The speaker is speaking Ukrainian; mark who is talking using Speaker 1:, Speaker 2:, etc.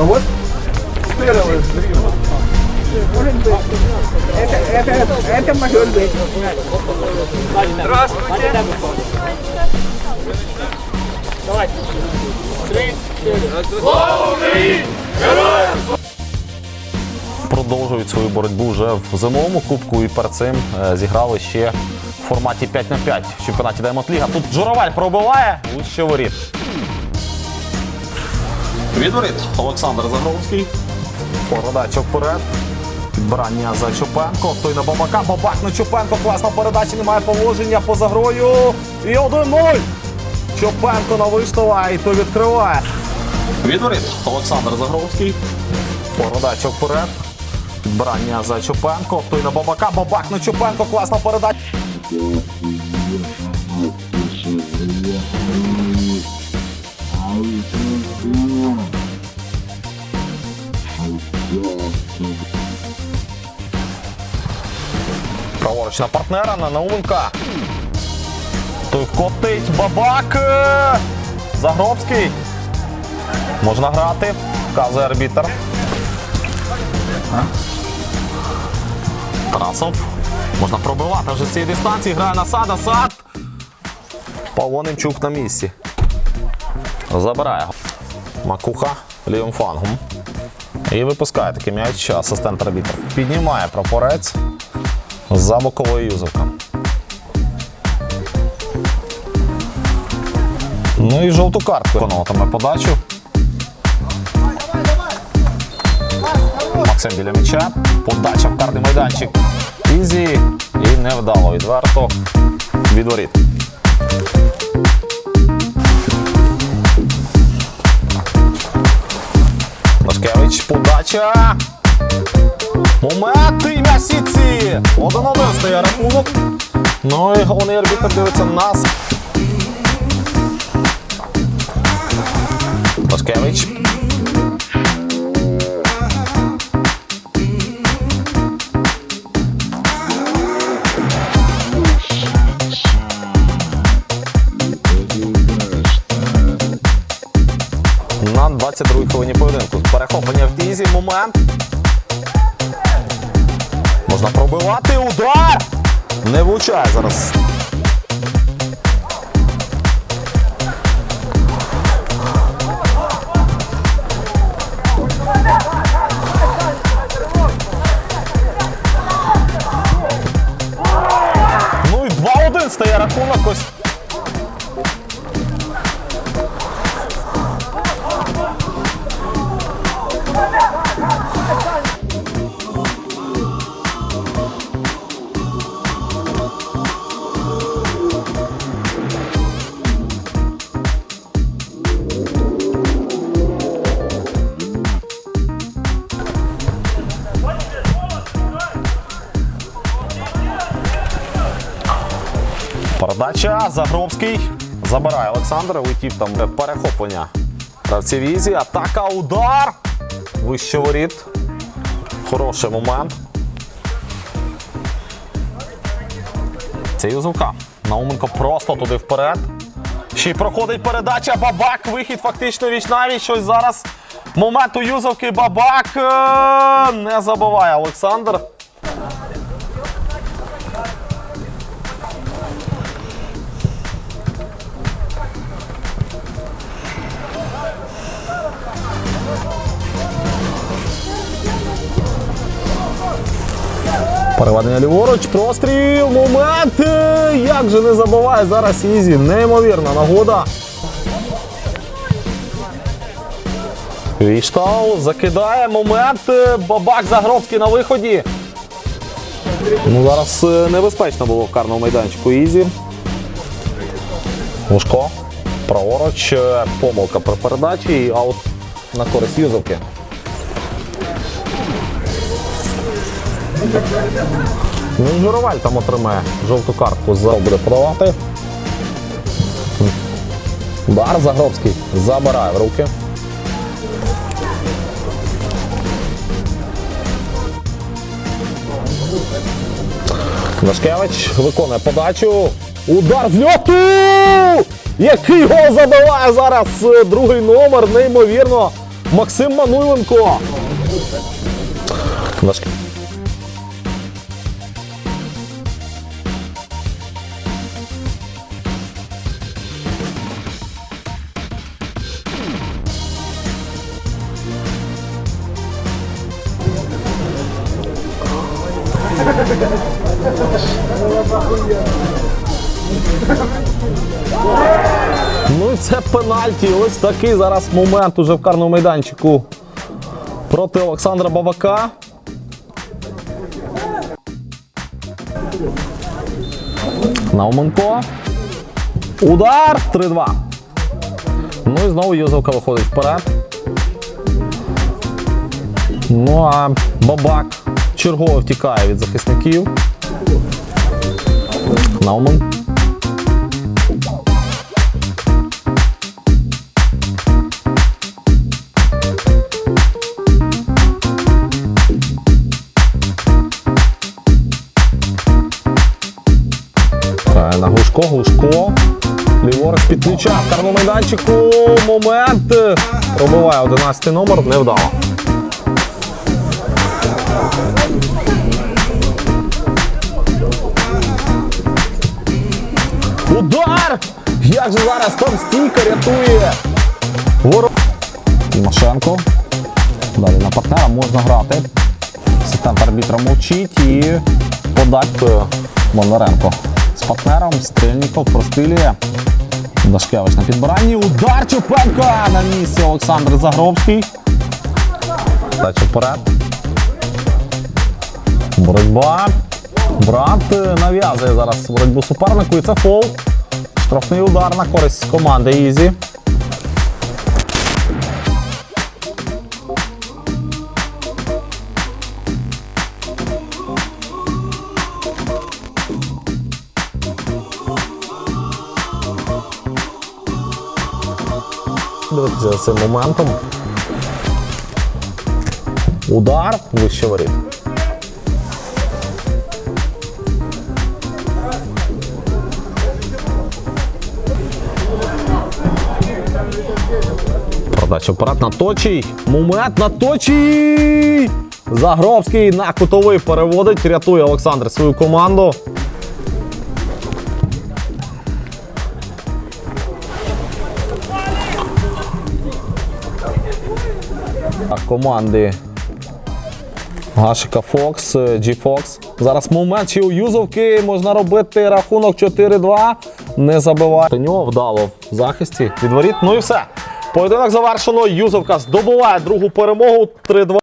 Speaker 1: А вот первый зримо. Может быть. Это, это, это может быть. Здравствуйте.
Speaker 2: продовжують свою боротьбу вже в зимовому кубку і перед цим е, зіграли ще в форматі 5 на 5 в чемпіонаті Даймонд Ліга. Тут Журавель пробиває вище воріт. Відворіт Олександр Загровський. Передача вперед. Підбирання за Чупенко. Той на Бабака. Бабак на Чупенко. Класна передача. Немає положення поза грою. І 1-0. Чупенко на виштова і той відкриває. Відворіт Олександр Загровський. Передача вперед. Підбирання за Чупенко. Той на Бабака. Бабак на Чупенко. Класна передача. На партнера на Науменка. Той котить Бабак. Загробський. Можна грати. Вказує арбітер. Тарасов. Можна пробивати вже з цієї дистанції. Грає на сад, сад. Павло на місці. Забирає. Макуха лівим флангом. І випускає такий м'яч асистент арбітр. Піднімає прапорець за боковою юзовка. Ну і жовту картку. Виконуватиме подачу. Максим біля м'яча. Подача в карний майданчик. Ізі. І невдало відверто. Від воріт. Лашкевич. Подача. Момент і м'ясіці. Один-один стає рахунок. Ну і головний арбітр дивиться на нас. Лашкевич. На 22-й хвилині поєдинку. Перехоплення в дізі. Момент. Можна пробивати. Удар! Не влучає зараз. Передача. Загробський. Забирає Олександр. Летів там перехоплення. Гравців Ізі. Атака, удар. Вище воріт. Хороший момент. Це Юзовка. Науменко просто туди вперед. Ще й проходить передача. Бабак. Вихід фактично віч навіть. Щось зараз. Момент у Юзовки. Бабак. е, Не забиває Олександр. Переведення ліворуч, простріл, момент! Як же не забуває зараз Ізі. Неймовірна нагода. Віштал закидає момент. Бабак Загробський на виході. Ну, Зараз е, небезпечно було в карному майданчику Ізі. Лужко. Праворуч. Е, Помилка при передачі і аут на користь Юзовки. Ну, Журавель там отримає жовту картку за буде подавати. Удар Загробський забирає в руки. Нашкевич виконує подачу. Удар з льоту! Який гол забиває зараз е, другий номер, неймовірно. Максим Мануйленко. Наш Ну і це пенальті. Ось такий зараз момент уже в карному майданчику проти Олександра Бабака. Науменко. Удар 3-2. Ну і знову Юзовка виходить вперед. Ну а Бабак чергово втікає від захисників. Наумен. Е, На Глушко, Глушко. Ліворуч під ключа в карному майданчику. Момент. Пробиває 11 номер, невдало. Як же зараз там стійка рятує? Ворог. Тимошенко. Далі на партнера можна грати. Асистент арбітра мовчить і подать Бондаренко. З партнером Стрельніков прострілює. Дашкевич на підбиранні. Удар Чупенка! На місці Олександр Загробський. Дача вперед. Боротьба. Брат е, нав'язує зараз боротьбу супернику і це фол. Штрафний удар на користь команди Ізі. Дивіться цим моментом. Удар вище воріт. Продача вперед на точий. Момент на точий. Загробський на кутовий переводить. Рятує Олександр свою команду. Команди Гашика Фокс, G-Fox. Зараз момент ще у Юзовки можна робити рахунок 4-2. Не забиває. нього вдало в захисті від воріт. Ну і все. Поєдинок завершено. Юзовка здобуває другу перемогу 3-2.